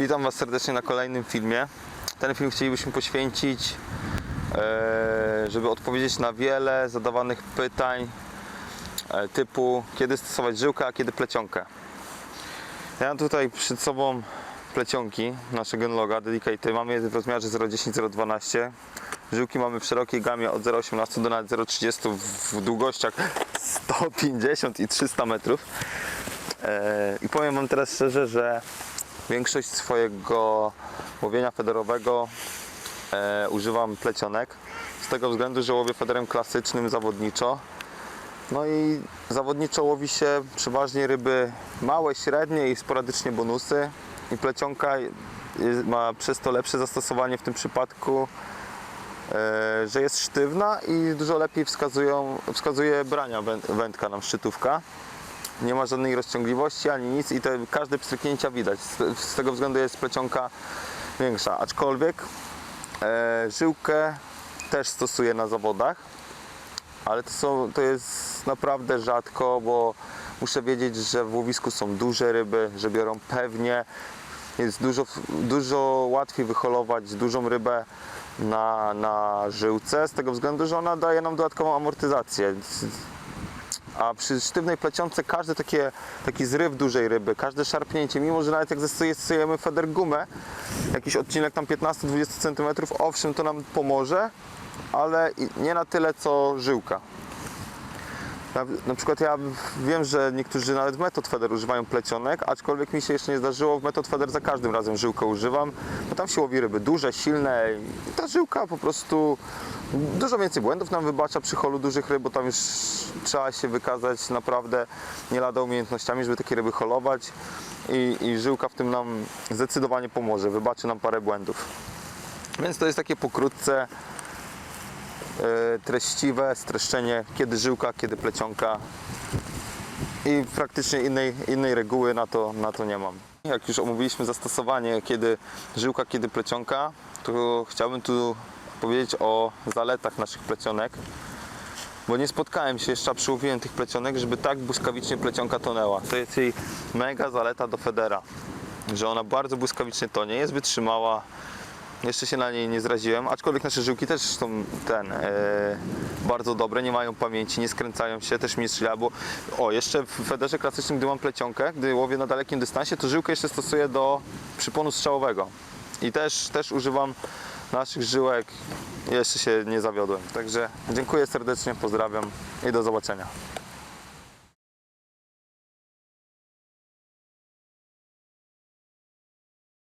Witam Was serdecznie na kolejnym filmie. Ten film chcielibyśmy poświęcić, e, żeby odpowiedzieć na wiele zadawanych pytań e, typu kiedy stosować żyłkę, a kiedy plecionkę. Ja mam tutaj przed sobą plecionki naszego Genloga Dedicated. Mamy je w rozmiarze 0,10-0,12. Żyłki mamy w szerokiej gamie od 0,18 do nawet 0,30 w długościach 150 i 300 metrów. E, I powiem Wam teraz szczerze, że większość swojego łowienia federowego e, używam plecionek. Z tego względu, że łowię federem klasycznym zawodniczo. No i zawodniczo łowi się przeważnie ryby małe, średnie i sporadycznie bonusy. I plecionka jest, ma przez to lepsze zastosowanie w tym przypadku, e, że jest sztywna i dużo lepiej wskazują, wskazuje brania wę- wędka nam szczytówka nie ma żadnej rozciągliwości ani nic i te każde pstryknięcia widać. Z, z tego względu jest plecionka większa. Aczkolwiek e, żyłkę też stosuję na zawodach, ale to, są, to jest naprawdę rzadko, bo muszę wiedzieć, że w łowisku są duże ryby, że biorą pewnie. Jest dużo, dużo łatwiej wyholować dużą rybę na, na żyłce, z tego względu, że ona daje nam dodatkową amortyzację. A przy sztywnej plecionce każdy takie, taki zryw dużej ryby, każde szarpnięcie, mimo że nawet jak zastosujemy feder gumę, jakiś odcinek tam 15-20 cm, owszem to nam pomoże, ale nie na tyle co żyłka. Na, na przykład ja wiem, że niektórzy nawet w Method Feder używają plecionek, aczkolwiek mi się jeszcze nie zdarzyło, w Method Feder za każdym razem żyłkę używam, bo tam się łowi ryby duże, silne i ta żyłka po prostu dużo więcej błędów nam wybacza przy holu dużych ryb, bo tam już trzeba się wykazać naprawdę nie lada umiejętnościami, żeby takie ryby holować i, i żyłka w tym nam zdecydowanie pomoże, wybaczy nam parę błędów. Więc to jest takie pokrótce treściwe streszczenie, kiedy żyłka, kiedy plecionka i praktycznie innej, innej reguły na to, na to nie mam. Jak już omówiliśmy zastosowanie, kiedy żyłka, kiedy plecionka, to chciałbym tu powiedzieć o zaletach naszych plecionek, bo nie spotkałem się jeszcze przy łowieniu tych plecionek, żeby tak błyskawicznie plecionka tonęła. To jest jej mega zaleta do Federa, że ona bardzo błyskawicznie tonie, jest wytrzymała, jeszcze się na niej nie zraziłem, aczkolwiek nasze żyłki też są ten e, bardzo dobre, nie mają pamięci, nie skręcają się, też mi strzela, bo o, jeszcze w federze klasycznym, gdy mam plecionkę, gdy łowię na dalekim dystansie, to żyłkę jeszcze stosuję do przyponu strzałowego. I też, też używam naszych żyłek, jeszcze się nie zawiodłem. Także dziękuję serdecznie, pozdrawiam i do zobaczenia.